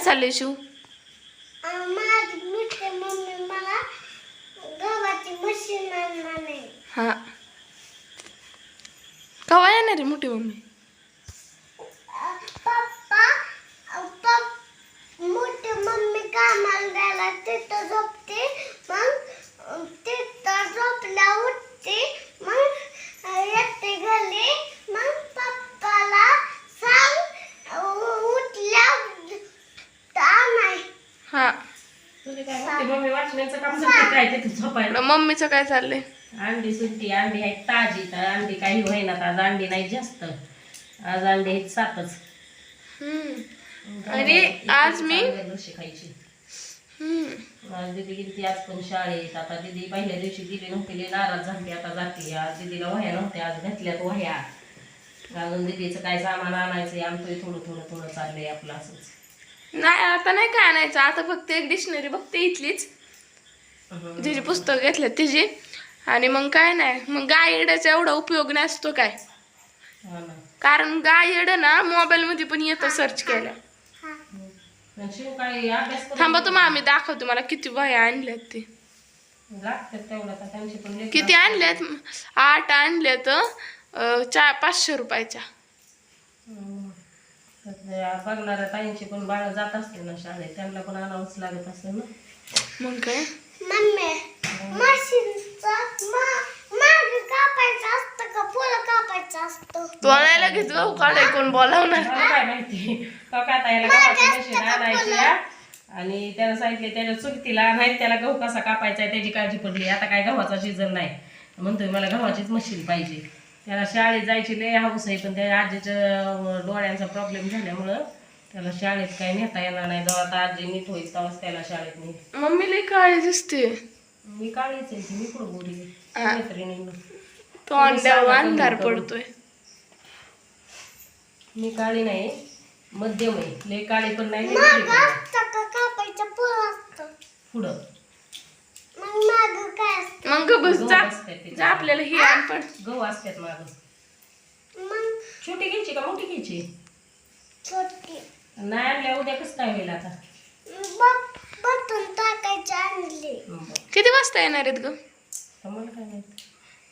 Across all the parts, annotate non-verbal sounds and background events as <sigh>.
चाललंय शिव? हा. कवा येणार आहे मोठी मम्मी? मोठी मम्मी कामाला जायला तिथं झोपते मग तिथं झोपल्या उठते मग येते घरी मग पप्पाला सांग उठल्या नाही हा म्हणते मम्मी वाचण्याचं काम करते काय ते झोपायला. मम्मीचं काय चाललंय? अंडी सुट्टी अंडी आहेत ताजी तर अंडी काही होईना आज अंडी नाही जास्त. आज अंडी आहेत सातच. हम्म. अरे, आज मी- आज दीदी गेली ती आज पण शाळेत. आता दीदी पहिल्या दिवशी गेली नव्हती नाराज झाली आता जाते. आज दीदीला वह्या नव्हत्या आज घातल्यात वह्या. अजून दीदीचं काय सामान आणायचंय आणतोय थोडं थोडं थोडं चाललंय आपलं असंच. नाही आता नाही काय आणायचं. आता फक्त एक डिक्शनरी बघते इथलीच. तिची पुस्तक घेतल्यात तिची. आणि मग काय नाही. मग गायडाचा एवढा उपयोग नसतो काय. कारण गायड ना मोबाईल मध्ये पण येतं सर्च करून थांबा तुम्हाला आम्ही दाखवतो मला किती वह्या आणल्यात ते. किती आणल्यात? आठ आणल्यात चार पाचशे रुपयाच्या. बघणाऱ्या ताईंची पण बाळ जात असते ना शाळेत त्यांना पण आणावंच लागत असेल ना? मग काय? मम्मी मशीनचं माग कापायचं असतं का? फुलं कापायचं असतं. तो आणायला घेतलं काढाय कोण बोलावणार? काय माहिती. तो का ताईला मशीन आणायची. आणि त्याला सांगितले त्याच्या चुलतीला आणाय त्याला गहू कसा कापायचा आहे त्याची काळजी पडली. आता काय गव्हाचा सीझन नाही. म्हणतोय मला गव्हाचीच मशीन पाहिजे. त्याला शाळेत जायची लय हाऊस आहे पण त्या आजीच्या डोळ्यांचा प्रॉब्लेम झाल्यामुळं त्याला शाळेत काय नेता येणार नाही. जेव्हा आता आजी नीट होईल तेव्हाच त्याला शाळेत नाही मम्मी लई काळी दिसते मी काळीच आहे मी कुठं बोलली. मैत्रिणींना तो अंड्यावर अंधार पडतोय. मी काळी नाही मध्यम आहे. लय काळी पण नाही लय पण कापायचं पुढं. मग ग बस जा. जा आपल्याला ही आण पण. गहू असतात माग. मग छोटी घ्यायची का मोठी घ्यायची? छोटी. नाही आणल्या उद्या कसं काय होईल आता. किती वाजता येणार आहेत ग? मला काय माहिती.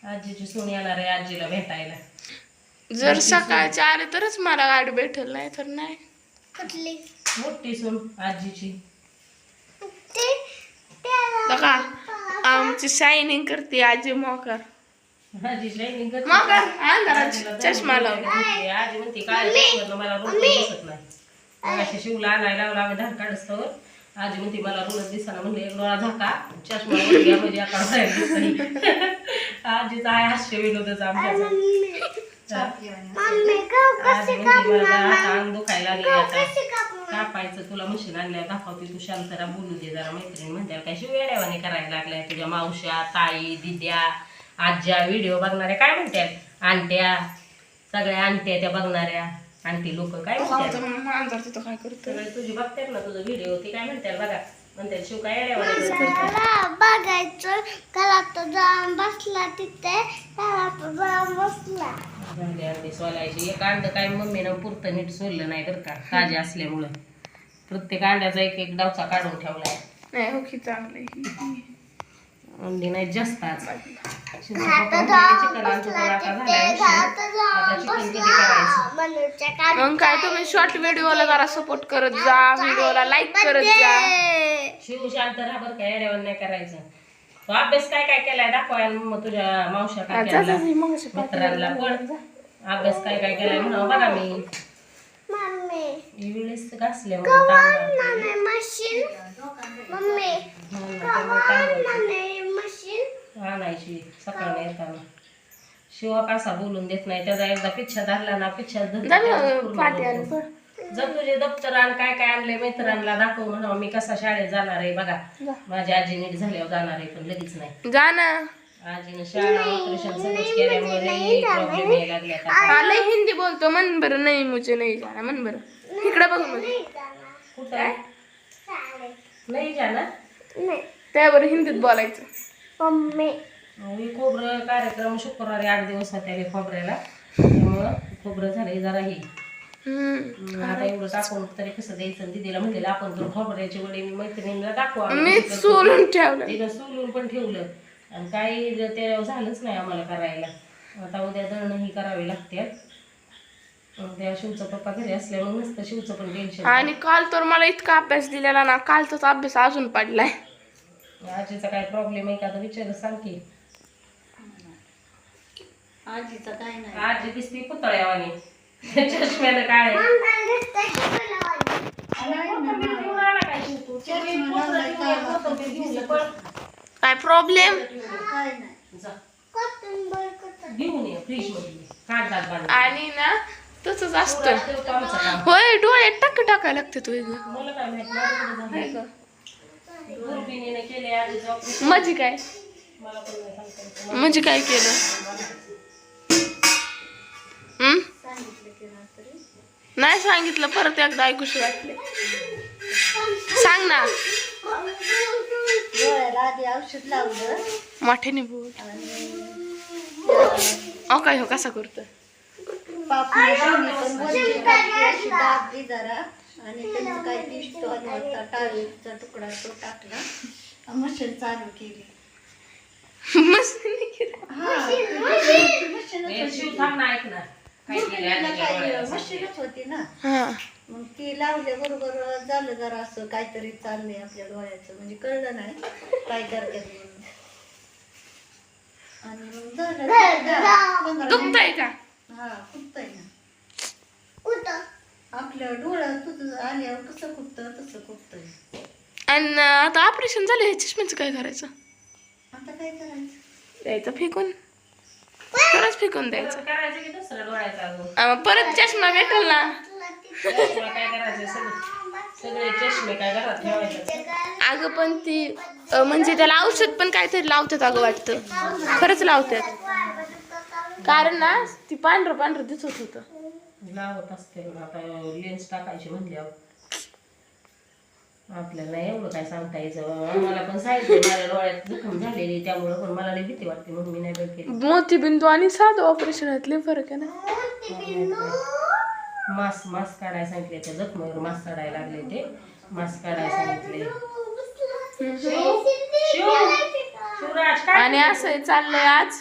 आजीची सून येणार आहे आजीला भेटायला. जर सकाळच्या आले तरच मला गाडी भेटेल नाही तर नाही. कुठली? मोठी सून आजीची. बघा. आमची शायनिंग करते आजी मोकर. आजी शायनिंग करते. मोकर अंधारात चष्मा भेटते. आजी म्हणते काय मला रोज दिसत नाही. अशी शिवला आणायला लावला आम्ही धार काढस्तवर आजी म्हणते मला रोज दिसाना म्हणले एक डोळा झाका चष्मा म्हणजे आता. <laughs> आजीचा आहे हास्य विनोदच गहू आजी म्हणते मला आता अंग दुखायला लागले आता. कापायचं तुला मशीन आणल्यावर दाखवते तू शांतरा बोलू दे जरा मैत्रीण म्हणते काय शिवेड्यावाने करायला लागलाय तुझ्या मावश्या ताई दिद्या आज्या व्हिडिओ बघणाऱ्या काय म्हणतात आणत्या सगळ्या आणत्या त्या बघणाऱ्या आणती लोक काय म्हणतात करतो सगळे तुझी बघतात ना तुझं व्हिडिओ ते काय म्हणतात बघा? म्हणतात शिव काय बघायचं. त्याला तो जाऊन बसला तिथे. त्याला तो जाऊन बसला. झाली अंडी सोलायची. एक अंड काय मम्मीनं पुरतं नीट सोललं नाही बरं का ताजे असल्यामुळं. प्रत्येक अंड्याचा एक एक डावचा काढून ठेवलाय. नाही हो की चांगलं अंडी नाही जास्त आज. काढ मग काय तुम्ही शॉर्ट व्हिडिओला जरा सपोर्ट करत जा. व्हिडिओला लाईक करत जा. शिव शांत राहा बरं काय येड्यावर नाही करायचं. तो अभ्यास काय काय केलाय दाखवाय मग तुझ्या मावशा काय केला मित्रांना पण. अभ्यास काय काय केलाय म्हणून बघा मी मम्मी. वेळेस घासल्यामुळे तांदूळ mummy machine mummy. Mummy machine आणायची सकाळी येताना शिवा कसा बोलून देत नाही. त्याचा एकदा पिच्छा धरला ना पिच्छा पण. जर तुझे दप्तर आण काय काय आणले मित्रांना दाखव म्हणा मी कसा शाळेत जाणार आहे बघा. माझी आजी नीट झाल्यावर जाणार आहे पण लगेच नाही. जा ना. आजीनं शाळा ऑपरेशन सगळंच केल्यामुळे लई प्रॉब्लेम यायला लागले आता. हा, लय हिंदी बोलतो मन बरं नाही मुझे नाही जाना मन बरं. इकडे बघ मग कुठं? नाही जाणार? नाही. त्यावर हिंदीत बोलायचं. मम्मी. मी खोबरं कार्यक्रम शुक्रवारी आठ दिवस होते खोबऱ्याला. त्यामुळं खोबरं झाले जरा हे. आता एवढं टाकून तरी कसं द्यायचं आणि दीदीला म्हणलेलं आपण तर खोबऱ्याचे वडे मी मैत्रिणीला दाखवा. मी सोलून ठेवलं. सोलून पण ठेवलं. आणि काही ज- ते झालंच नाही आम्हाला करायला. आता उद्या दळणं ही करावी लागते. उद्या शिवचा पप्पा घरी असल्यामुळे नसतं शिवचं पण टेन्शन आणि काल तर मला इतका अभ्यास दिलेला ना कालचाच अभ्यास अजून पडलाय. आजीचा काय प्रॉब्लेम आहे का? तर विचार सांग की. आजीचं काय नाही. आजी दिसती पुतळ्यावानी. चष्म्यानं काय काय प्रॉब्लेम. घेऊन ये फ्रीजमध्ये आणि ना तसंच असतं. होय डोळे टाक टाकायला लागते तू मला काय माहीत माझं काय? येत. म्हणजे काय केलं? नाही सांगितलं परत एकदा ऐकूशी वाटले सांग ना. आधी औषध लावलं मोठ्याने बोल. आणि अहो काय हो कसा करतो दाबली जरा आणि त्यांचं काय पिस्तॉल होता टाळीचा तुकडा तो टाकला मशीन चालू केली मस्त नाही केलं. हा मशीनच ए, काय? मशीनच होती ना. हा. मग ती लावल्या बरोबर झालं जरा असं काहीतरी चाललंय आपल्या डोळ्याचं. म्हणजे कळलं नाही काय करतात म्हणून. आणि मग झालं पंधरा दुखतंय का? हा ना. आपल्या डोळ्यात तुझं आल्यावर कसं कुठतं तसं कुठतंय आणि आता ऑपरेशन झालं हे चष्म्याचं काय करायचं? आता काय करायचं? द्यायचं फेकून? खरंच फेकून द्यायचं करायचं की डोळ्याचं परत चष्मा भेटेल ना तुला काय करायचं सगळे सगळे चष्मे काय घरात ठेवायचे? अगं पण ती अ, म्हणजे त्याला औषध पण काहीतरी लावतात अगं वाटतं. खरंच लावतात. कारण ना ती पांढरं पांढरं दिसत होतं. लावत असते आता लेन्स टाकायची म्हणल्यावर. आपल्याला एवढं काय सांगता यायचं. आम्हाला पण सांगितलं माझ्या डोळ्यात जखम झालेली त्यामुळं पण मला लई भीती वाटते म्हणून मी नाही बंद केली. मोतीबिंदू आणि साधं ऑपरेशन लय फरक आहे ना. मास्क मास्क काढायला सांगितले त्या जखमेवर मास्क काढायला लागले ते. मास्क काढायला सांगितले. शिव शिवराज काय आणि असं चाललंय आज.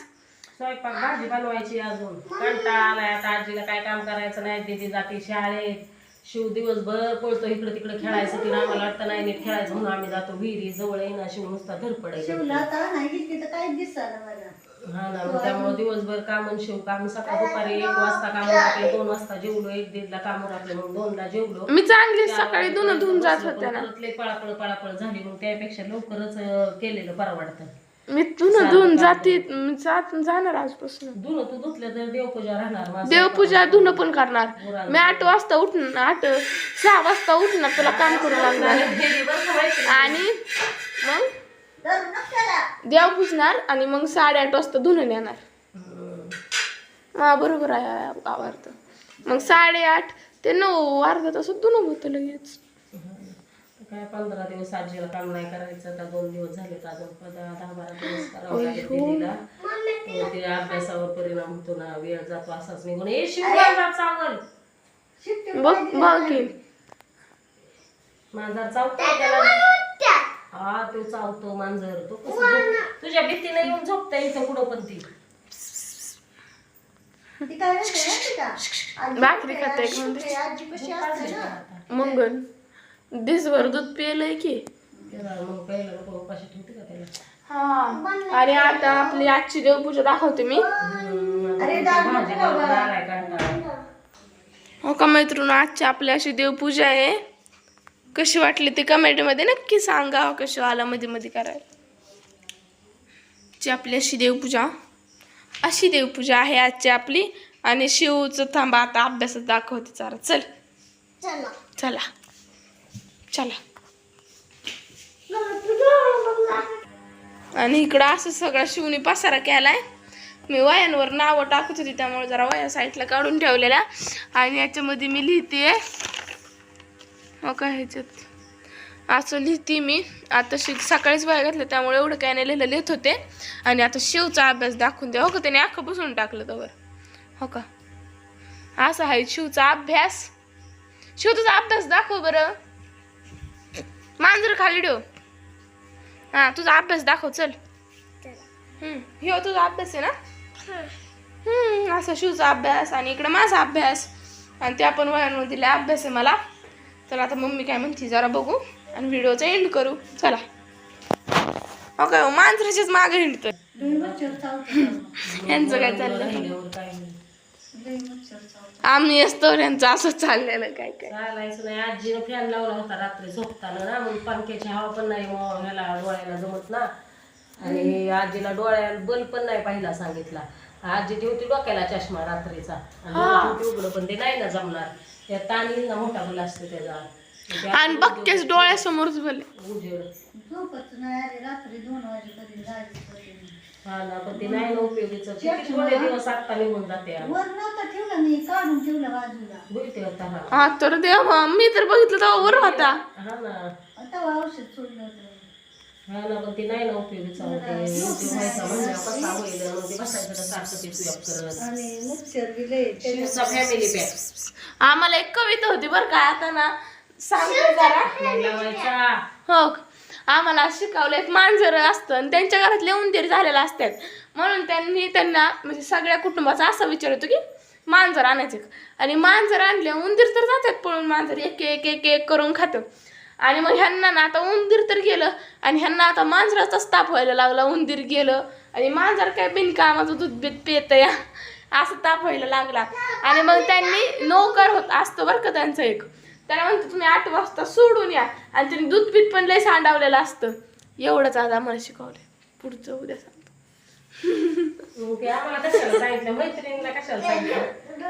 स्वयंपाक भाजी बनवायची अजून. कंटाळा आलाय आता आजीला काय काम करायचं नाही दिदी जाते शाळेत. शिव दिवसभर पळतो इकडे तिकडे खेळायचं तिला आम्हाला वाटतं नाही नीट खेळायचं म्हणून आम्ही जातो विहिरी जवळ येईना शिव नुसता धरपडायचं शिवला आता नाही तिथं काय दिसायला मला हा ना मग त्यामुळे दिवसभर काम आणि शिव काम सकाळ दुपारी एक वाजता काम टाकले दोन वाजता जेवलो एक दीडला काम टाकले मग दोनला जेवलो. मी चांगली सकाळी धुणं धुवून जात होते पण ना. परत लय पळापळ पळापळ झाली मग त्यापेक्षा लवकरच अं, केलेलं परवडतं मी धुणं धुवून जाते जाणार आजपासून. धुणं तू धुतलं तर देवपूजा राहणार माझं देवपूजा धुणं पण करणार. मी आठ वाजता उठणार आठ सहा वाजता उठणार तुला काम करू लागणार. हे बरं का माहिती आहे? आणि मग. देव पुजणार आणि मग साडेआठ वाजता धुणं नेणार. हम्म. हा बरोबर आहे आवडतं मग साडेआठ ते नऊ अर्धा तासात धुणं होतं लगेच. काय पंधरा दिवस आजीला काम नाही करायचं आता दोन दिवस झाले तर अजून प- दहा बारा दिवस करावं लागेल दिदीला. तो ते अभ्यासावर परिणाम होतो ना वेळ जातो असाच निघून. ए चावल. शिट्टी बघ बघ की. मांजर चावतो त्याला हा तो चावतो मांजर. तो कसं झोप- तुझ्या भीतीने येऊन झोपता इथं कुठं पण ती. ती काय म्हणते माहिती का? आजी भाकरी खाते म्हणते. कशी असते ना? मंगल दिसभर दूध पिलंय की? हा. आणि आता आपली आजची देवपूजा दाखवते मी. हो का मैत्रीण आजची आपली अशी देवपूजा आहे. कशी वाटली ती कमेंटमध्ये नक्की सांगा हो कशी आला मध्ये मध्ये करायला. ची आपली अशी देवपूजा. अशी देवपूजा आहे आजची आपली. आणि शिवचं थांबा आता अभ्यासात दाखवते चारा चल. चला. चला. आणि इकडं असं सगळा शिवणी पसारा केलाय. मी वयांवर नावं टाकत होती त्यामुळे जरा वया साईडला काढून ठेवलेल्या. आणि याच्यामध्ये मी लिहिते. हो काय ह्याच्यात? असं लिहिते मी. आता शिक सकाळीच वया घातलं त्यामुळे एवढं काय नाही लिहिलं लिहित होते. आणि आता शिवचा अभ्यास दाखवून द्या. हो का? त्याने अख्खं बसून टाकलं त्यावर हो का? असा आहे शिवचा अभ्यास. शिव तुझा अभ्यास दाखव बरं. मांजर खाली ठेव. हा तुझा अभ्यास दाखव चल. हम्म ह्यो तुझा अभ्यास आहे ना? हम्म असा शिवचा अभ्यास आणि इकडे माझा अभ्यास. आणि त्या पण वयांमध्ये दिला अभ्यास आहे मला. तर आता मम्मी काय म्हणते जरा बघू आणि व्हिडिओचा एंड करू. चला. ओके मागे हिंडतोय. लई मच्छर चावतात यांचं काय चाललं आम्ही असतो यांचं असं चाललेलं काय काय. चालायचं नाही. आजीनं फॅन लावला होता रात्री झोपताना ना. मग पंख्याची हवा पण नाही मग ह्याला डोळ्याला जमत ना. आणि आजीला डोळ्याला बल पण नाही पाहिला सांगितला. आजी ठेवती डोक्याला चष्मा रात्रीचा. आणि उघडं पण ते नाही ना जमणार. त्या ताण येईल ना मोठा बल असतो त्याचा. मग ते आणि बघतेच डोळ्यासमोरच भले उजेड. झोपच नाही. अरे रात्री दोन वाजेपर्यंत. हा ना पण ते नाही ना उपयोगीचं. किती थोडे दिवस आत्ता निघून जाते वर नव्हतं ठेवलं मी काढून ठेवलं बाजूला. भुईते होता हा. हा तर देवा मी तर बघितलं तेव्हा वर होता. हा ना. आता औषध सोडलं होतं. हा ना पण ते नाही ना उपयोगीचं होते. मग ते व्हायचा म्हणजे कसा होईल मग ते बसायचं का सारखं ते सुयाप करत. आणि मच्छर बी लई शिवचा फॅमिली पॅक आम्हाला एक कविता होती बरं का आता ना सांगते जरा. लावायचा. हो आम्हाला शिकवले एक मांजर असतं आणि त्यांच्या घरातले उंदीर झालेले असतात. म्हणून त्यांनी त्यांना म्हणजे सगळ्या कुटुंबाचा असा विचार होतो की मांजर आणायचे. आणि मांजर आणले उंदीर तर जातात पळून मांजर एक एक एक एक करून खातं. आणि मग ह्यांना ना आता उंदीर तर गेलं आणि ह्यांना आता मांजराचाच ताप व्हायला लागला उंदीर गेलं. आणि मांजर काय बिनकामाचं दूध बीत पेत या असं ताप व्हायला लागला. आणि मग त्यांनी नोकर होत असतो बरं का त्यांचं एक. त्याला म्हणतो तुम्ही आठ वाजता सोडून या. आणि त्यांनी दूध पीठ पण लय सांडावलेलं असतं. एवढंच आज आम्हाला शिकवलंय. पुढचं उद्या सांगतो.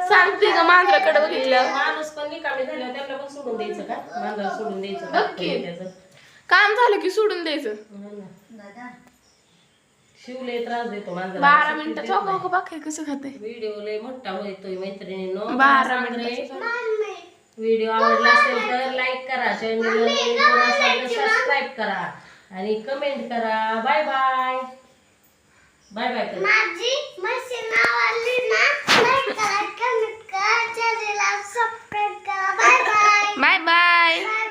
सांगते का मांजराकडे बघितलं. माणूस पण निकामी त्यांना पण सोडून द्यायचं का? मांजर सोडून द्यायचं का? बघ की. त्याचं. काम झालं की सोडून द्यायचं. हो शिवले त्रास देतो मांजर बारा मिनिटं चौका बाकी कसं खाते व्हिडिओ लय मोठा होतोय मैत्रिणींनो. बारा सांगते, व्हिडिओ आवडला असेल तर लाईक करा. चॅनल असेल सबस्क्राईब करा आणि कमेंट करा. बाय बाय बाय बाय करा बाय बाय